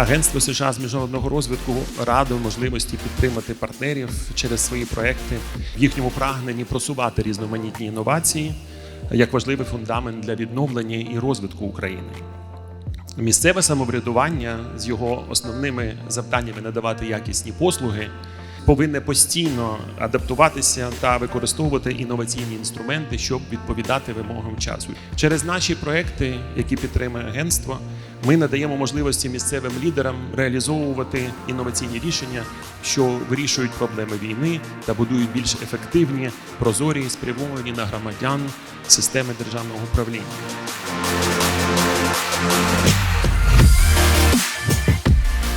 Агентство США з міжнародного розвитку радо можливості підтримати партнерів через свої проекти в їхньому прагненні просувати різноманітні інновації як важливий фундамент для відновлення і розвитку України. Місцеве самоврядування з його основними завданнями надавати якісні послуги повинне постійно адаптуватися та використовувати інноваційні інструменти, щоб відповідати вимогам часу. Через наші проекти, які підтримує агентство, ми надаємо можливості місцевим лідерам реалізовувати інноваційні рішення, що вирішують проблеми війни та будують більш ефективні, прозорі, спрямовані на громадян системи державного управління.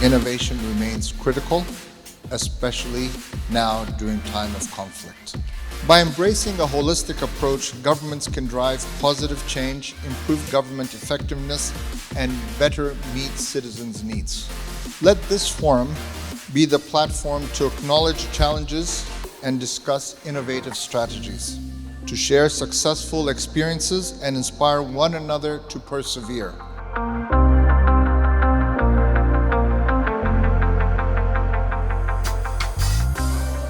Innovation remains critical, especially now during time of conflict. By embracing a holistic approach, governments can drive positive change, improve government effectiveness, and better meet citizens' needs. Let this forum be the platform to acknowledge challenges and discuss innovative strategies, to share successful experiences and inspire one another to persevere.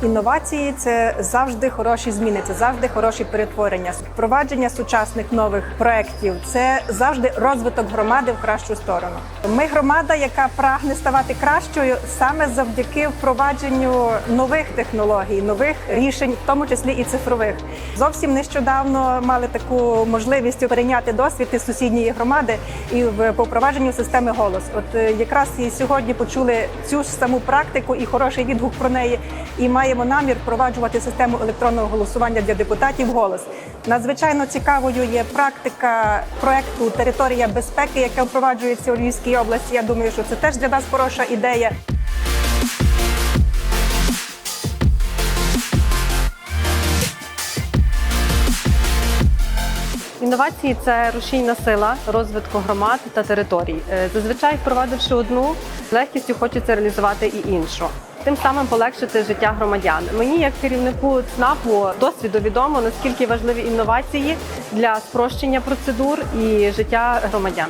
Інновації це завжди хороші зміни, це завжди хороші перетворення. Впровадження сучасних нових проєктів – це завжди розвиток громади в кращу сторону. Ми громада, яка прагне ставати кращою саме завдяки впровадженню нових технологій, нових рішень, в тому числі і цифрових. Зовсім нещодавно мали таку можливість перейняти досвід із сусідньої громади і в по впровадженню системи голос. От е, якраз і сьогодні почули цю ж саму практику і хороший відгук про неї. І маємо намір впроваджувати систему електронного голосування для депутатів голос. Надзвичайно цікавою є практика проекту Територія безпеки, яка впроваджується у Львівській області. Я думаю, що це теж для нас хороша ідея. Інновації це рушійна сила розвитку громад та територій. Е, Зазвичай, впровадивши одну, легкістю хочеться реалізувати і іншу. Тим самим полегшити життя громадян. Мені, як керівнику ЦНАПу, досвіду відомо наскільки важливі інновації для спрощення процедур і життя громадян.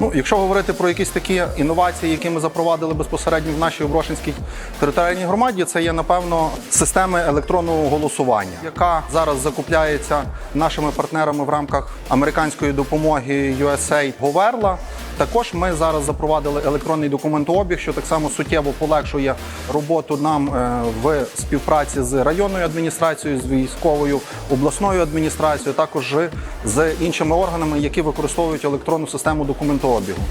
Ну, якщо говорити про якісь такі інновації, які ми запровадили безпосередньо в нашій Оброшинській територіальній громаді, це є напевно системи електронного голосування, яка зараз закупляється нашими партнерами в рамках американської допомоги USA Говерла. Також ми зараз запровадили електронний документообіг, що так само суттєво полегшує роботу нам е, в співпраці з районною адміністрацією, з військовою обласною адміністрацією, також з іншими органами, які використовують електронну систему документообігу автообігу.